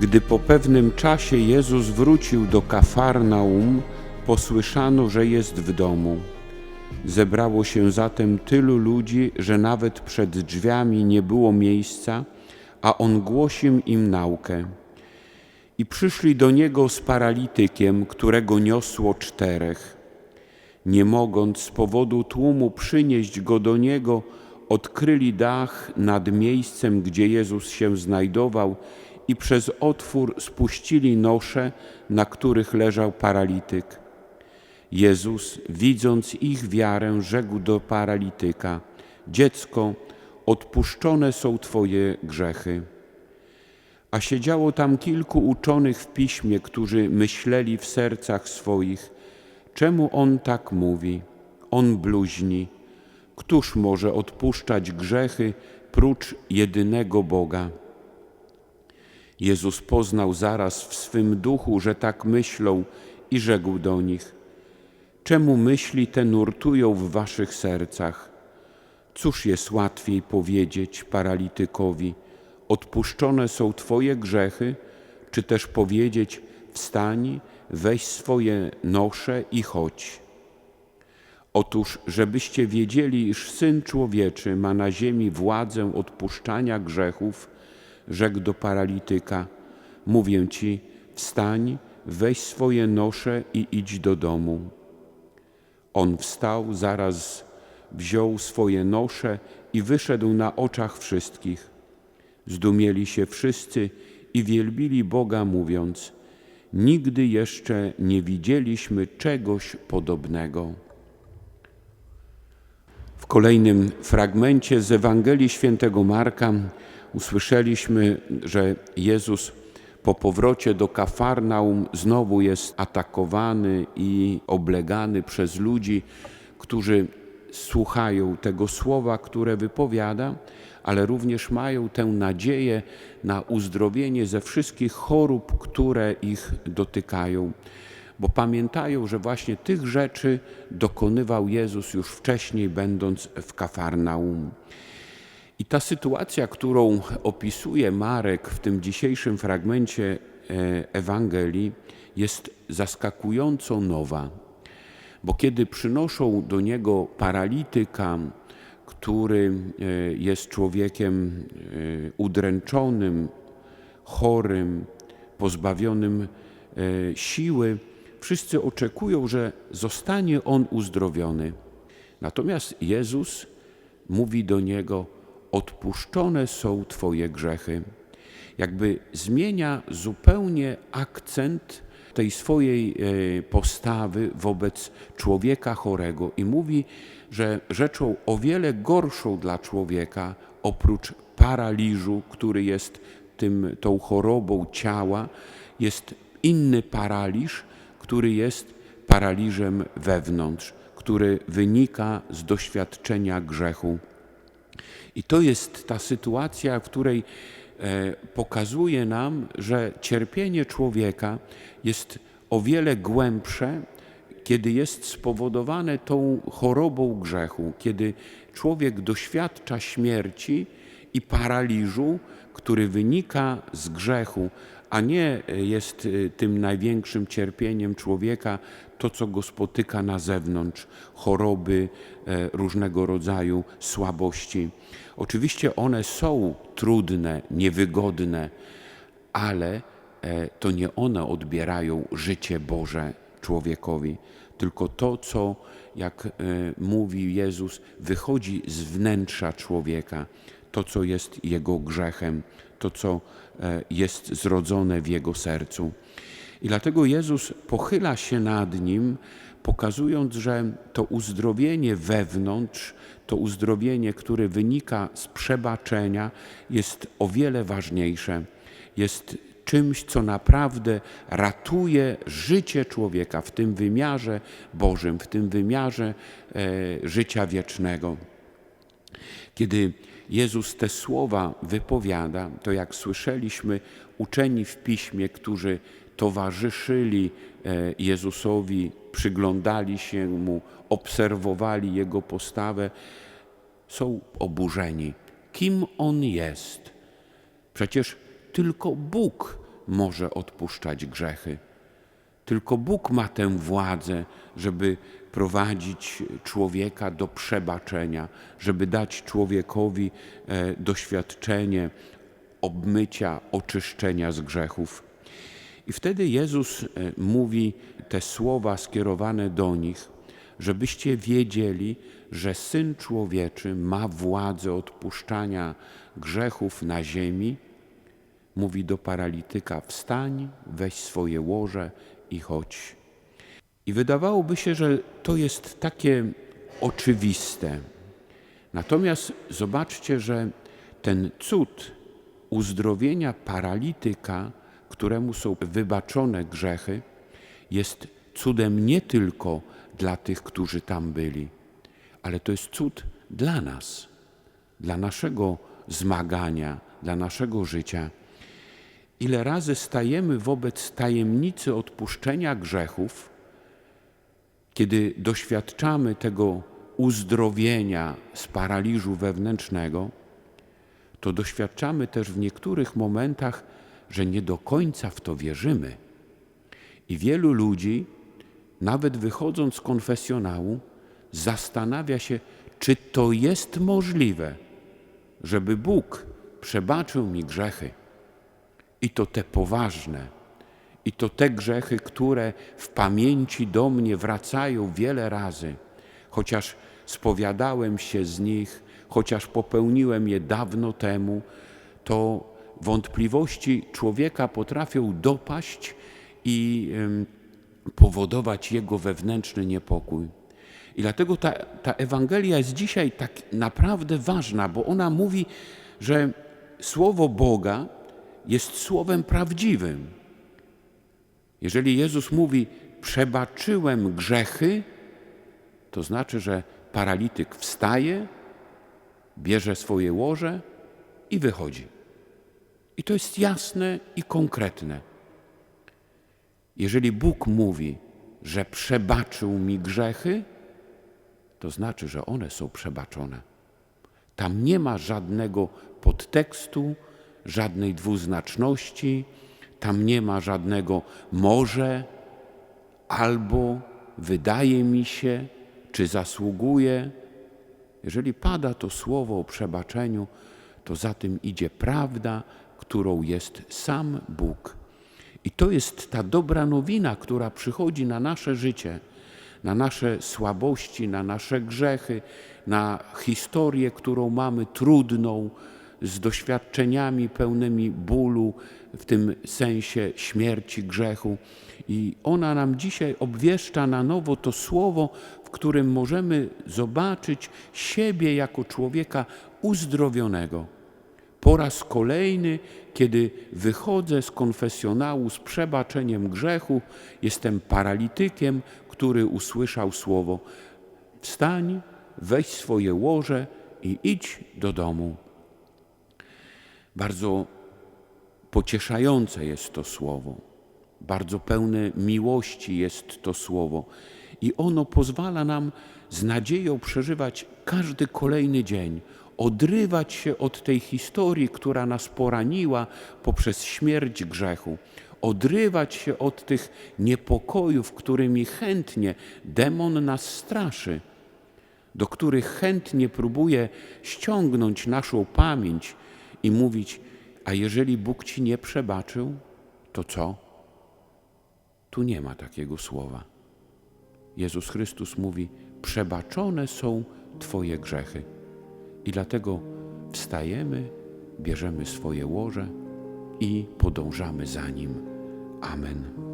Gdy po pewnym czasie Jezus wrócił do Kafarnaum, posłyszano, że jest w domu. Zebrało się zatem tylu ludzi, że nawet przed drzwiami nie było miejsca, a on głosił im naukę. I przyszli do niego z paralitykiem, którego niosło czterech. Nie mogąc z powodu tłumu przynieść go do niego, odkryli dach nad miejscem, gdzie Jezus się znajdował i przez otwór spuścili nosze, na których leżał paralityk. Jezus, widząc ich wiarę, rzekł do paralityka: Dziecko, odpuszczone są Twoje grzechy. A siedziało tam kilku uczonych w piśmie, którzy myśleli w sercach swoich: Czemu on tak mówi? On bluźni. Któż może odpuszczać grzechy prócz jedynego Boga? Jezus poznał zaraz w swym duchu, że tak myślą i rzekł do nich: Czemu myśli te nurtują w waszych sercach? Cóż jest łatwiej powiedzieć paralitykowi: Odpuszczone są Twoje grzechy, czy też powiedzieć: Wstań, weź swoje nosze i chodź. Otóż, żebyście wiedzieli, iż Syn Człowieczy ma na ziemi władzę odpuszczania grzechów, rzekł do paralityka: Mówię ci, wstań, weź swoje nosze i idź do domu. On wstał, zaraz wziął swoje nosze i wyszedł na oczach wszystkich. Zdumieli się wszyscy i wielbili Boga, mówiąc: Nigdy jeszcze nie widzieliśmy czegoś podobnego. Kolejnym fragmencie z Ewangelii Świętego Marka usłyszeliśmy, że Jezus po powrocie do Kafarnaum znowu jest atakowany i oblegany przez ludzi, którzy słuchają tego słowa, które wypowiada, ale również mają tę nadzieję na uzdrowienie ze wszystkich chorób, które ich dotykają. Bo pamiętają, że właśnie tych rzeczy dokonywał Jezus już wcześniej, będąc w Kafarnaum. I ta sytuacja, którą opisuje Marek w tym dzisiejszym fragmencie e, Ewangelii, jest zaskakująco nowa. Bo kiedy przynoszą do niego paralityka, który e, jest człowiekiem e, udręczonym, chorym, pozbawionym siły, wszyscy oczekują, że zostanie on uzdrowiony. Natomiast Jezus mówi do niego: Odpuszczone są Twoje grzechy. Jakby zmienia zupełnie akcent tej swojej e, postawy wobec człowieka chorego i mówi, że rzeczą o wiele gorszą dla człowieka, oprócz paraliżu, który jest tym, tą chorobą ciała, jest inny paraliż, który jest paraliżem wewnątrz, który wynika z doświadczenia grzechu. I to jest ta sytuacja, w której e, pokazuje nam, że cierpienie człowieka jest o wiele głębsze, kiedy jest spowodowane tą chorobą grzechu, kiedy człowiek doświadcza śmierci i paraliżu, który wynika z grzechu, a nie jest e, tym największym cierpieniem człowieka to, co go spotyka na zewnątrz choroby, e, różnego rodzaju słabości. Oczywiście one są trudne, niewygodne, ale e, to nie one odbierają życie Boże człowiekowi, tylko to, co, jak mówi Jezus, wychodzi z wnętrza człowieka, to, co jest jego grzechem, to, co e, jest zrodzone w jego sercu. I dlatego Jezus pochyla się nad nim, pokazując, że to uzdrowienie wewnątrz, to uzdrowienie, które wynika z przebaczenia, jest o wiele ważniejsze. Jest czymś, co naprawdę ratuje życie człowieka w tym wymiarze Bożym, w tym wymiarze e, życia wiecznego. Kiedy Jezus te słowa wypowiada, to jak słyszeliśmy, uczeni w piśmie, którzy towarzyszyli e, Jezusowi, przyglądali się mu, obserwowali jego postawę, są oburzeni. Kim on jest? Przecież tylko Bóg może odpuszczać grzechy. Tylko Bóg ma tę władzę, żeby prowadzić człowieka do przebaczenia, żeby dać człowiekowi e, doświadczenie obmycia, oczyszczenia z grzechów. I wtedy Jezus e, mówi te słowa skierowane do nich, żebyście wiedzieli, że Syn Człowieczy ma władzę odpuszczania grzechów na ziemi. Mówi do paralityka: Wstań, weź swoje łoże i chodź. I wydawałoby się, że to jest takie oczywiste. Natomiast zobaczcie, że ten cud uzdrowienia paralityka, któremu są wybaczone grzechy, jest cudem nie tylko dla tych, którzy tam byli, ale to jest cud dla nas, dla naszego zmagania, dla naszego życia. Ile razy stajemy wobec tajemnicy odpuszczenia grzechów, kiedy doświadczamy tego uzdrowienia z paraliżu wewnętrznego, to doświadczamy też w niektórych momentach, że nie do końca w to wierzymy. I wielu ludzi, nawet wychodząc z konfesjonału, zastanawia się, czy to jest możliwe, żeby Bóg przebaczył mi grzechy. I to te poważne, i to te grzechy, które w pamięci do mnie wracają wiele razy, chociaż spowiadałem się z nich, chociaż popełniłem je dawno temu, to wątpliwości człowieka potrafią dopaść i powodować jego wewnętrzny niepokój. I dlatego ta, ta Ewangelia jest dzisiaj tak naprawdę ważna, bo ona mówi, że Słowo Boga jest Słowem prawdziwym. Jeżeli Jezus mówi, przebaczyłem grzechy, to znaczy, że paralityk wstaje, bierze swoje łoże i wychodzi. I to jest jasne i konkretne. Jeżeli Bóg mówi, że przebaczył mi grzechy, to znaczy, że one są przebaczone. Tam nie ma żadnego podtekstu, żadnej dwuznaczności, tam nie ma żadnego może, albo wydaje mi się, czy zasługuje. Jeżeli pada to słowo o przebaczeniu, to za tym idzie prawda, którą jest sam Bóg. I to jest ta dobra nowina, która przychodzi na nasze życie, na nasze słabości, na nasze grzechy, na historię, którą mamy trudną, z doświadczeniami pełnymi bólu, w tym sensie śmierci, grzechu. I ona nam dzisiaj obwieszcza na nowo to słowo, w którym możemy zobaczyć siebie jako człowieka uzdrowionego. Po raz kolejny, kiedy wychodzę z konfesjonału z przebaczeniem grzechu, jestem paralitykiem, który usłyszał słowo: Wstań, weź swoje łoże i idź do domu. Bardzo pocieszające jest to słowo, bardzo pełne miłości jest to słowo. I ono pozwala nam z nadzieją przeżywać każdy kolejny dzień, odrywać się od tej historii, która nas poraniła poprzez śmierć grzechu, odrywać się od tych niepokojów, którymi chętnie demon nas straszy, do których chętnie próbuje ściągnąć naszą pamięć i mówić: A jeżeli Bóg ci nie przebaczył, to co? Tu nie ma takiego słowa. Jezus Chrystus mówi: Przebaczone są Twoje grzechy. I dlatego wstajemy, bierzemy swoje łoże i podążamy za Nim. Amen.